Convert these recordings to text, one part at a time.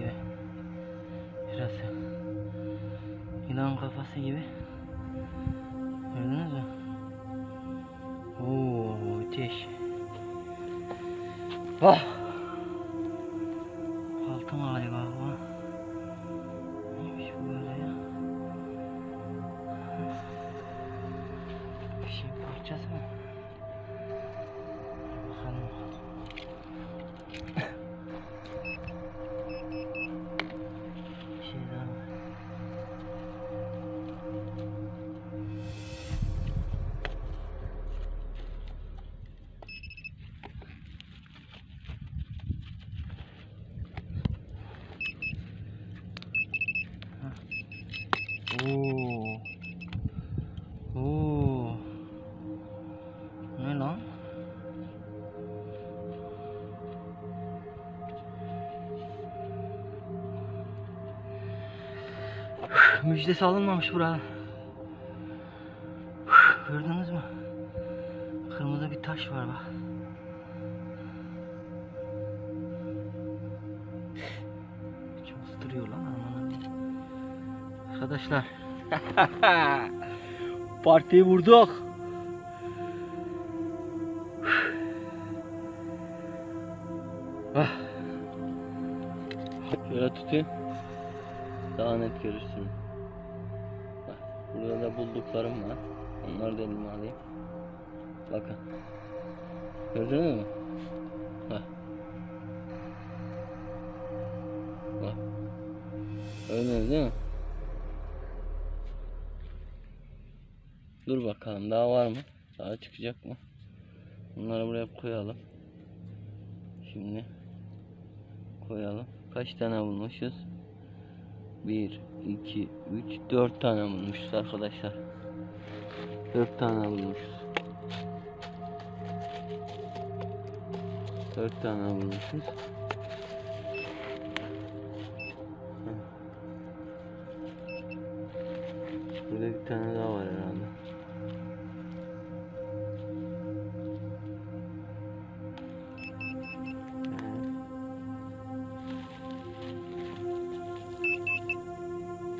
kafası. Yılan kafası gibi. Gördünüz mü? Oo, müthiş. Ah! Altın galiba bu. Neymiş bu böyle ya? Bir şey parçası mı? Oo. Oo. Ne lan? Müjdesi alınmamış burada. Gördünüz mü? Kırmızı bir taş var bak. Çok ıstırıyor lan Arkadaşlar. Partiyi vurduk. Ah. Şöyle tutayım. Daha net görürsün. Bak, burada da bulduklarım var. Onları da elime alayım. Bakın. Gördünüz mü? Bak. Bak. Gördünüz değil mi? Dur bakalım daha var mı? Daha çıkacak mı? Bunları buraya koyalım. Şimdi koyalım. Kaç tane bulmuşuz? 1, 2, 3, 4 tane bulmuşuz arkadaşlar. 4 tane bulmuşuz. 4 tane bulmuşuz. Burada bir tane daha var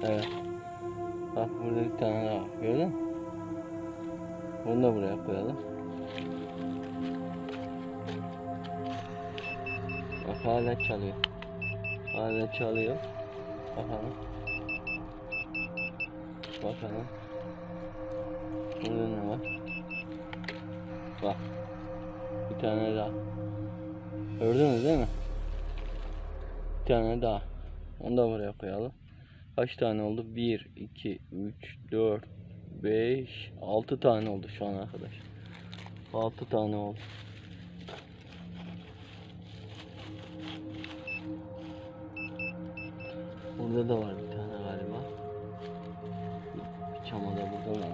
Evet. Bak burada bir tane daha. Gördün mü? Bunu da buraya koyalım. Bak hala çalıyor. Hala çalıyor. Bakalım. Bakalım. Burada ne var? Bak. Bir tane daha. Gördünüz değil mi? Bir tane daha. Onu da buraya koyalım. Kaç tane oldu? 1, 2, 3, 4, 5, 6 tane oldu şu an arkadaş. 6 tane oldu. Burada da var bir tane galiba. Bir çama da burada var.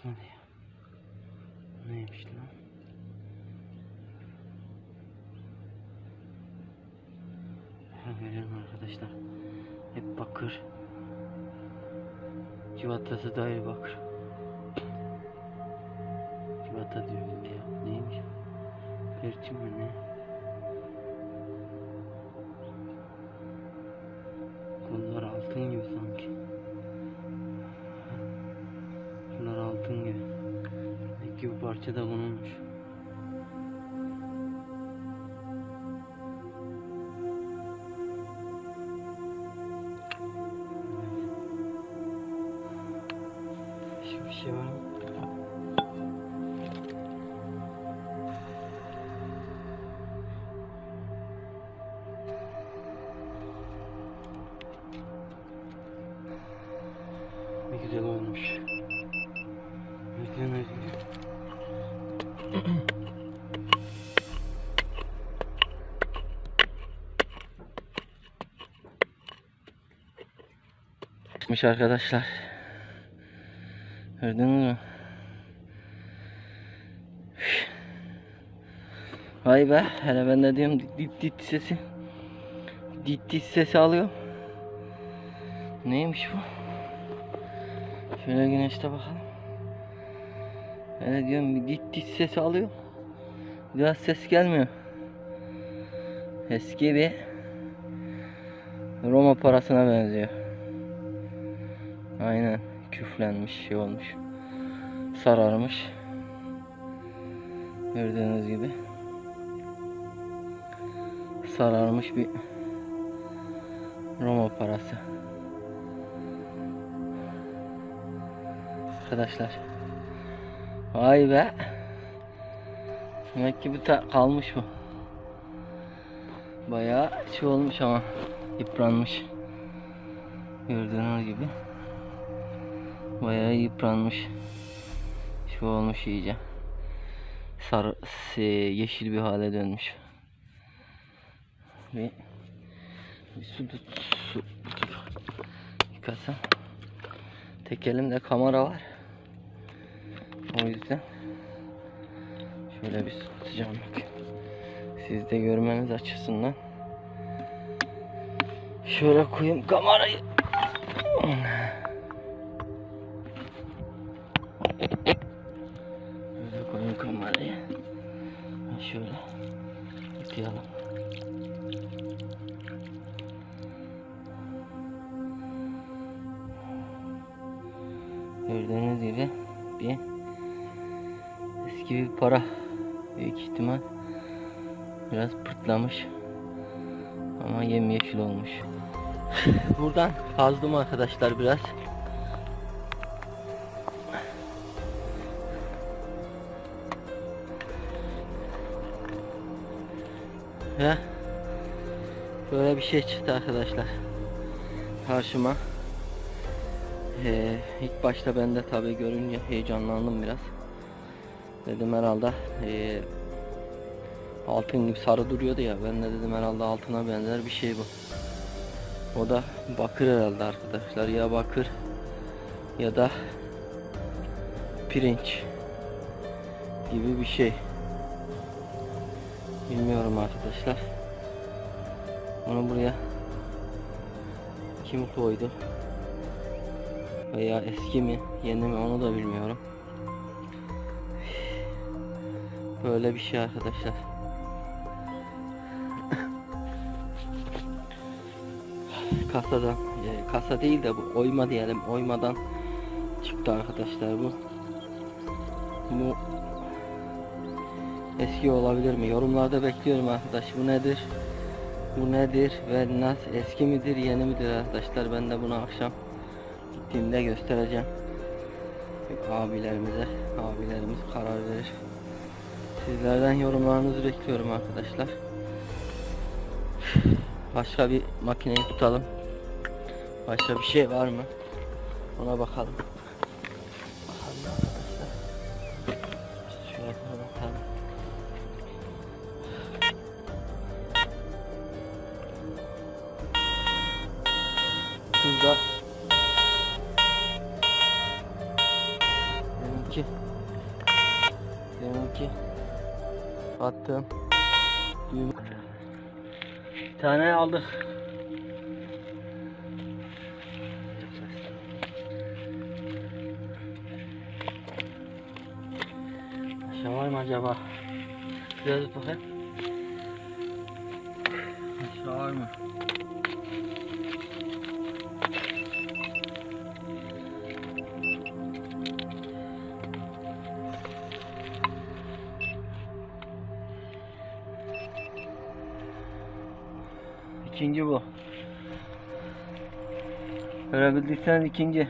Bir çıkmadı ya. Bu Neymiş lan? Görüyorum arkadaşlar. Hep bakır. Civatası da ayrı bakır. Civata diyorum ya. Neymiş? Perçin mi bahçede konulmuş. Hiçbir evet. şey var mı? Ne güzel olmuş. Çıkmış arkadaşlar. Gördünüz mü? Vay be, hele ben de diyorum dit dit sesi. Dit dit sesi alıyor. Neymiş bu? Şöyle güneşte bakalım. Hele diyorum bir dit dit sesi alıyor. Biraz ses gelmiyor. Eski bir Roma parasına benziyor. Aynen küflenmiş şey olmuş. Sararmış. Gördüğünüz gibi. Sararmış bir Roma parası. Arkadaşlar. Vay be. Demek ki bir kalmış bu. Bayağı şey olmuş ama yıpranmış. Gördüğünüz gibi. Bayağı yıpranmış. Şu olmuş iyice. Sarı, yeşil bir hale dönmüş. Bir, bir su tut, su tutup yıkasam. Tek elimde kamera var. O yüzden şöyle bir su tutacağım bak. Siz de görmeniz açısından. Şöyle koyayım kamerayı. Gördüğünüz gibi bir eski bir para büyük ihtimal biraz pırtlamış ama yemyeşil olmuş. Buradan kazdım arkadaşlar biraz. Ve böyle bir şey çıktı arkadaşlar karşıma. Ee, ilk başta ben de tabi görünce heyecanlandım biraz. Dedim herhalde ee, altın gibi sarı duruyordu ya. Ben de dedim herhalde altına benzer bir şey bu. O da bakır herhalde arkadaşlar. Ya bakır ya da pirinç gibi bir şey. Bilmiyorum arkadaşlar. Onu buraya kim koydu? Veya eski mi, yeni mi onu da bilmiyorum. Böyle bir şey arkadaşlar. Kasadan, e, kasa değil de bu oyma diyelim, oymadan çıktı arkadaşlar bu. Bu eski olabilir mi? Yorumlarda bekliyorum arkadaş. Bu nedir? Bu nedir ve nasıl eski midir, yeni midir arkadaşlar? Ben de bunu akşam gittiğimde göstereceğim. Abilerimize, abilerimiz karar verir. Sizlerden yorumlarınızı bekliyorum arkadaşlar. Başka bir makineyi tutalım. Başka bir şey var mı? Ona bakalım. Attım Bir tane aldık Aşağı var mı acaba? Biraz bakayım Aşağı var mı? İkinci bu. Görebildiyseniz ikinci.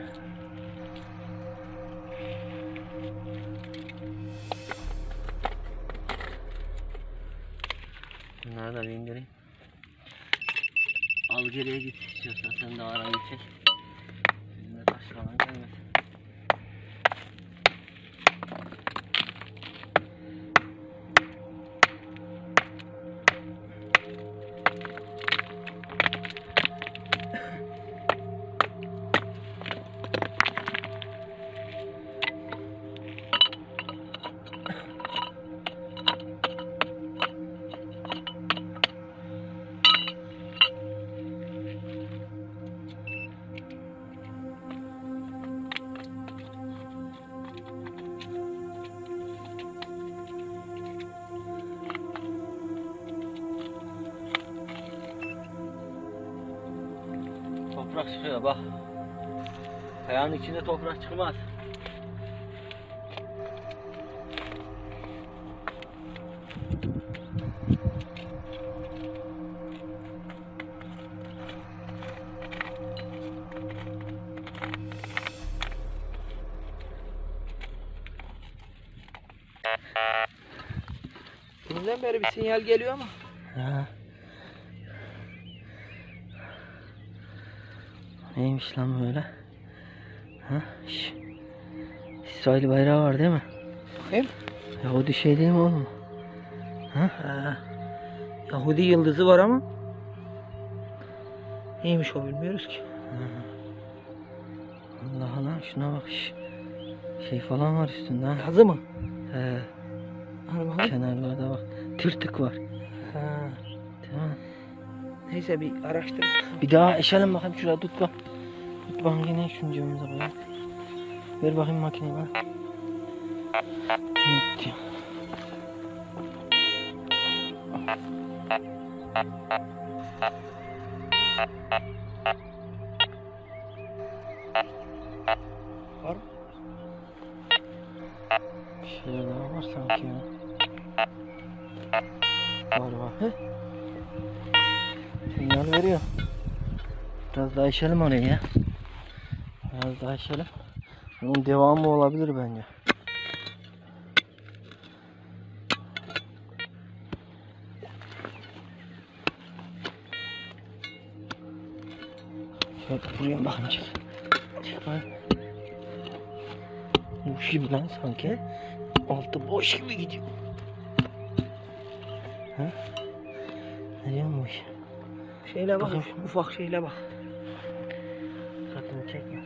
Çıkıyor bak. Kayanın içinde toprak çıkmaz. Deminden beri bir sinyal geliyor ama. Ha. Neymiş lan böyle? Ha? Şş. İsrail bayrağı var değil mi? Bakayım. Yahudi şey değil mi oğlum? Ha? Ha. Yahudi yıldızı var ama. Neymiş o bilmiyoruz ki. Allah Allah şuna bak. şş. Şey falan var üstünde ha. Yazı mı? He, bakalım. kenarlarda bak. Tırtık var. Ha. Mi? Neyse bir araştır. Bir daha eşelim bakayım şuraya tut bak. Bak yine şunu cebimize koyalım. Ver bakayım makineyi bana. Gitti. Var mı? Bir şeyler daha var sanki ya. Var var. He? Sinyal veriyor. Biraz daha işelim oraya ya. Biraz daha işelim. Bunun devamı olabilir bence. Şöyle buraya bakayım. Boş gibi lan sanki. Altı boş gibi gidiyor. Ha? Ne iş? Şeyle bak. Ufak şeyle bak. Sakın çekme.